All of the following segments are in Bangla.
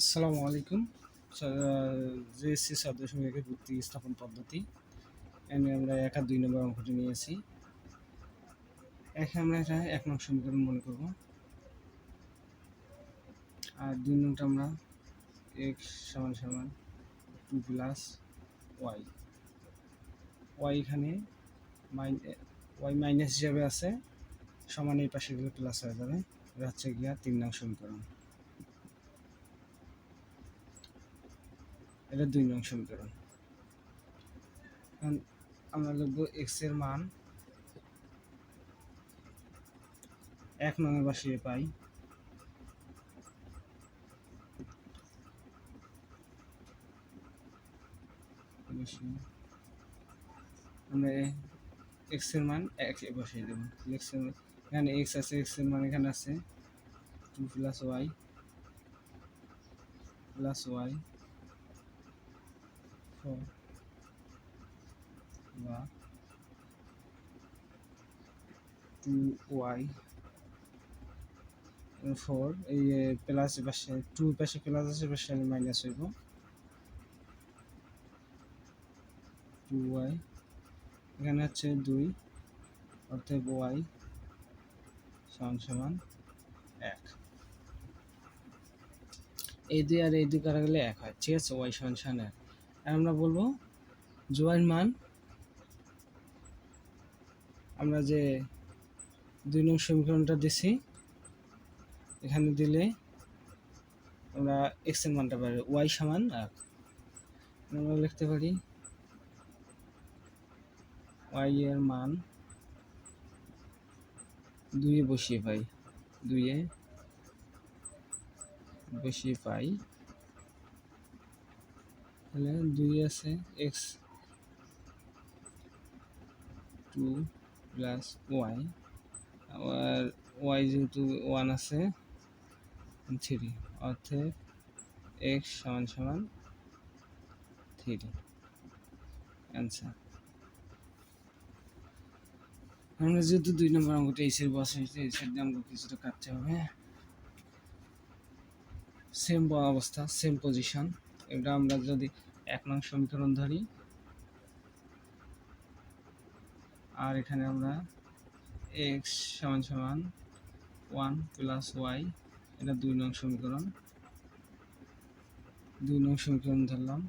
আসসালামু আলাইকুম। জেএসসি দশমিক একের ভিত্তি স্থাপন পদ্ধতি। এখানে আমরা এক আর দুই নম্বর অঙ্কটি নিয়েছি। এখানে আমরা এটা এক নং সমীকরণ মনে করব। আর দুই নংটা আমরা এক্স সমান সমান টু প্লাস ওয়াই ওয়াই এখানে ওয়াই মাইনাস হিসাবে আছে। সমান এই পাশে গেলে প্লাস হয়ে যাবে। এটা হচ্ছে গিয়া তিন নং সমীকরণ। এটা দুই নং সমীকরণ। এখন আমরা লিখব এক্সের মান এক নঙে বসিয়ে পাই। আমরা এক্সের মান এক বসিয়ে দেবো। এক্সের এখানে এক্স আছে এক্সের মান এখানে আছে। Two plus y plus y বা টু ওয়াই ফোর এই প্লাস পাশে টু পাশে প্লাস আছে পাশে মাইনাস হইব। টু ওয়াই এখানে হচ্ছে দুই অর্থাৎ ওয়াই সমান সমান এক। এই দুই আর এই দুই করা গেলে এক হয়, ঠিক আছে? ওয়াই সমান এক। আমরা বলব জোয়াইন মান। আমরা যে দুই নং সমীকরণটা দিছি, এখানে দিলে আমরা এক্সের মানটা পাই ওয়াই সমান এক। আমরা লিখতে পারি ওয়াই এর মান দুইয়ে বসিয়ে পাই, দুইয়ে বসিয়ে পাই তাহলে দুই আছে এক্স টু প্লাস ওয়াই আবার ওয়াই যেহেতু ওয়ান আছে থ্রি অর্থাৎ এক্স সমান সমান থ্রি অ্যান্সার আমরা যেহেতু দুই নম্বর অঙ্কটা এইসের বস হয়েছে এইসের দিয়ে আমাকে কিছুটা কাটতে হবে। সেম অবস্থা সেম পজিশন এটা আমরা যদি এক নং সমীকরণ ধরি, আর এখানে আমরা এক্স সমান সমান ওয়ান প্লাস ওয়াই এটা দুই নং সমীকরণ। দুই নং সমীকরণ ধরলাম।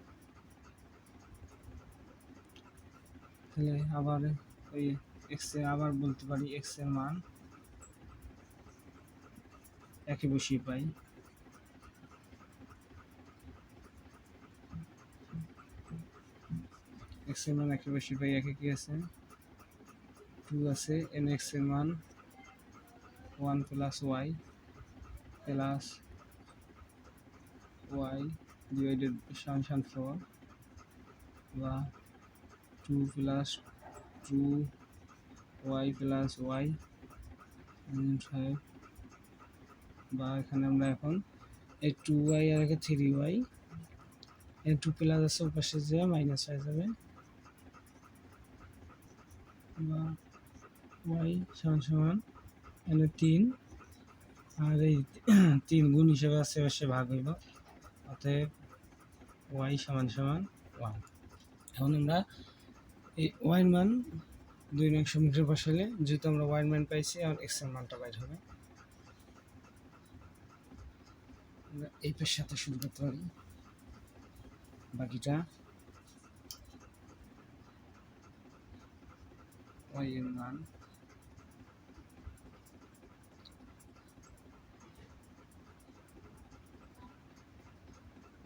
তাহলে আবার ওই এক্স আবার বলতে পারি এক্সের মান একই বসিয়ে পাই। এক্সের মান একে বেশি পাই একে কি আছে? টু আছে এন এক্সের মান one plus y plus y divided function four বা two plus two y plus y five বা এখানে আমরা এখন এই টু ওয়াই আর থ্রি ওয়াই এই টু প্লাস আছে পাশে যে মাইনাস হয়ে যাবে। বা ওয়াই সমান সমান এখানে তিন। আর এই তিন গুণ হিসেবে আশেপাশে ভাগ হইব। অতএব ওয়াই সমান সমান ওয়ান। এখন আমরা এই ওয়াইন মান দুই নং সমীকরণ বসালে যেহেতু আমরা ওয়াইন মান পাইছি, এখন এক্সের মানটা বাইর হবে। আমরা এই সাথে শুরু করতে পারি। বাকিটা ওয়াই এর মান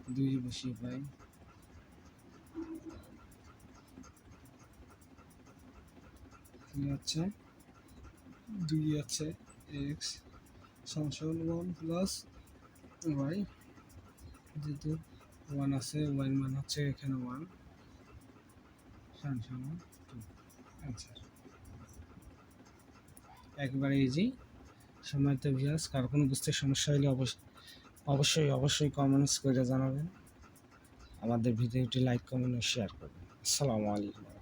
দুই বসিয়ে পাই হচ্ছে দুই আছে এক্স সমান ওয়ান প্লাস ওয়াই যেহেতু ওয়ান আছে ওয়াই মান হচ্ছে এখানে ওয়ান সমান টু অ্যান্সার একবারে ইজি সময় তো কার কারও কোনো বুঝতে সমস্যা হলে অবশ্যই অবশ্যই অবশ্যই কমেন্টস করে জানাবেন। আমাদের ভিডিওটি লাইক কমেন্ট ও শেয়ার করবেন। আসসালামু আলাইকুম।